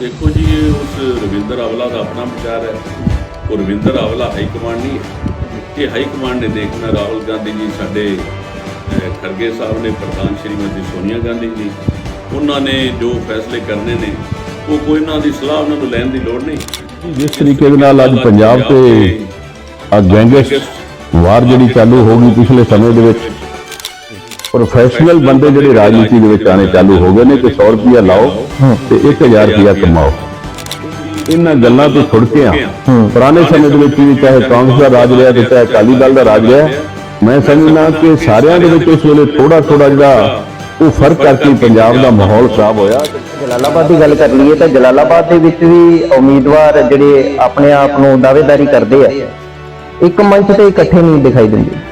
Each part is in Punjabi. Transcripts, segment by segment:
ਦੇਖੋ ਜੀ ਇਹ ਉਸ ਰਵਿੰਦਰ ਆਵਲਾ ਦਾ ਆਪਣਾ ਵਿਚਾਰ ਹੈ। ਉਹ ਰਵਿੰਦਰ ਆਵਲਾ ਹਾਈ ਕਮਾਂਡ ਨਹੀਂ ਹੈ। ਇਹ ਹਾਈ ਕਮਾਂਡ ਨੇ ਦੇਖਣਾ ਰਾਹੁਲ ਗਾਂਧੀ ਜੀ ਸਾਡੇ ਅਹ, ਖਰਗੇ ਸਾਹਿਬ ਨੇ ਪ੍ਰਧਾਨ ਸ਼੍ਰੀਮਤੀ ਸੋਨੀਆ ਗਾਂਧੀ ਜੀ। ਉਹਨਾਂ ਨੇ ਜੋ ਫੈਸਲੇ ਕਰਨੇ ਨੇ ਉਹ ਕੋਈ ਉਹਨਾਂ ਦੀ ਸਲਾਹ ਉਹਨਾਂ ਨੂੰ ਲੈਣ ਦੀ ਲੋੜ ਨਹੀਂ। ਜਿਸ ਤਰੀਕੇ ਦੇ ਨਾਲ ਅੱਜ ਪੰਜਾਬ ਤੇ ਆ ਗੈਂਗਸ ਵਾਰ ਜਿਹੜੀ ਚਾਲੂ ਹੋ ਗਈ ਪਿਛਲੇ ਸਮੇਂ ਦੇ ਵਿੱਚ ਪ੍ਰੋਫੈਸ਼ਨਲ ਬੰਦੇ ਜਿਹੜੇ ਰਾਜਨੀਤੀ ਦੇ ਵਿੱਚ ਆਣੇ ਚਾਲੂ ਹੋ ਗਏ ਨੇ ਕਿ 100 ਰੁਪਿਆ ਲਾਓ ਤੇ 1000 ਰੁਪਿਆ ਕਮਾਓ। ਇਹਨਾਂ ਗੱਲਾਂ ਤੋਂ ਛੁੱਟ ਕੇ ਆ ਪੁਰਾਣੇ ਸਮੇਂ ਦੇ ਵਿੱਚ ਵੀ ਚਾਹੇ ਕਾਂਗਰਸ ਦਾ ਰਾਜ ਰਿਹਾ ਤੇ ਚਾਹੇ ਅਕਾਲੀ ਦਲ ਦਾ ਰਾਜ ਰਿਹਾ, ਮੈਂ ਸਮਝਦਾ ਕਿ ਸਾਰਿਆਂ ਦੇ ਵਿੱਚ ਉਸ ਵੇਲੇ ਥੋੜਾ ਥੋੜਾ ਜਿਹੜਾ ਉਹ ਫ਼ਰਕ ਕਰਕੇ ਪੰਜਾਬ ਦਾ ਮਾਹੌਲ ਖਰਾਬ ਹੋਇਆ। ਜਲਾਲਾਬਾਦ ਦੀ ਗੱਲ ਕਰ ਲਈਏ ਤਾਂ ਜਲਾਲਾਬਾਦ ਦੇ ਵਿੱਚ ਵੀ ਉਮੀਦਵਾਰ ਜਿਹੜੇ ਆਪਣੇ ਆਪ ਨੂੰ ਦਾਅਵੇਦਾਰੀ ਕਰਦੇ ਆ, ਇੱਕ ਮੰਚ ਤੇ ਇਕੱਠੇ ਨਹੀਂ ਦਿਖਾਈ ਦਿੰਦੇ।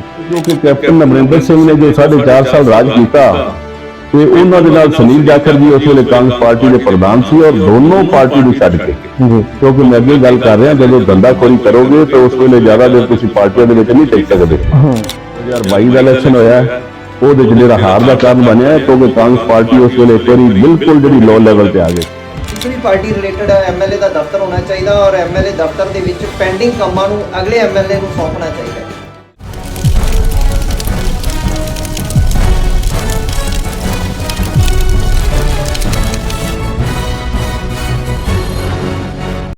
ਕਿਉਂਕਿ ਕੈਪਟਨ ਅਮਰਿੰਦਰ ਸਿੰਘ ਨੇ ਜੋ 4.5 ਸਾਲ ਰਾਜ ਕੀਤਾ ਤੇ ਉਹਨਾਂ ਦੇ ਨਾਲ ਸੁਨੀਲ ਜਾਖੜ ਜੀ ਉਸ ਵੇਲੇ ਕਾਂਗਰਸ ਪਾਰਟੀ ਦੇ ਪ੍ਰਧਾਨ ਸੀ ਔਰ ਦੋਨੋਂ ਪਾਰਟੀ ਨੂੰ ਛੱਡ ਕੇ। ਜੀ। ਕਿਉਂਕਿ ਮੈਂ ਅੱਗੇ ਗੱਲ ਕਰ ਰਿਹਾ ਜਦੋਂ ਧੰਦਾਖੋਰੀ ਕਰੋਗੇ ਤਾਂ ਉਸ ਵੇਲੇ ਜ਼ਿਆਦਾ ਦੇਰ ਤੁਸੀਂ ਪਾਰਟੀਆਂ ਦੇ ਵਿੱਚ ਨਹੀਂ ਟਿਕ ਸਕਦੇ। 2022 ਦਾ ਇਲੈਕਸ਼ਨ ਹੋਇਆ ਉਹਦੇ ਚ ਜਿਹੜਾ ਹਾਰ ਦਾ ਕਾਰਨ ਬਣਿਆ ਕਿਉਂਕਿ ਕਾਂਗਰਸ ਪਾਰਟੀ ਉਸ ਵੇਲੇ ਵਾਰੀ ਬਿਲਕੁਲ ਜਿਹੜੀ ਲੋ ਲੈਵਲ ਤੇ ਆ ਗਈ। ਕਿਸੇ ਵੀ ਪਾਰਟੀ ਰਿਲੇਟਡ ਐਮਐਲਏ ਦਾ ਦਫ਼ਤਰ ਹੋਣਾ ਚਾਹੀਦਾ ਔਰ ਐਮਐਲਏ ਦਫ਼ਤਰ ਦੇ ਵਿੱਚ ਪੈਂਡਿੰਗ ਕੰਮਾਂ ਨੂੰ ਅਗਲੇ ਐਮਐਲਏ ਨੂੰ ਸੌਂਪਣਾ ਚਾਹੀਦਾ।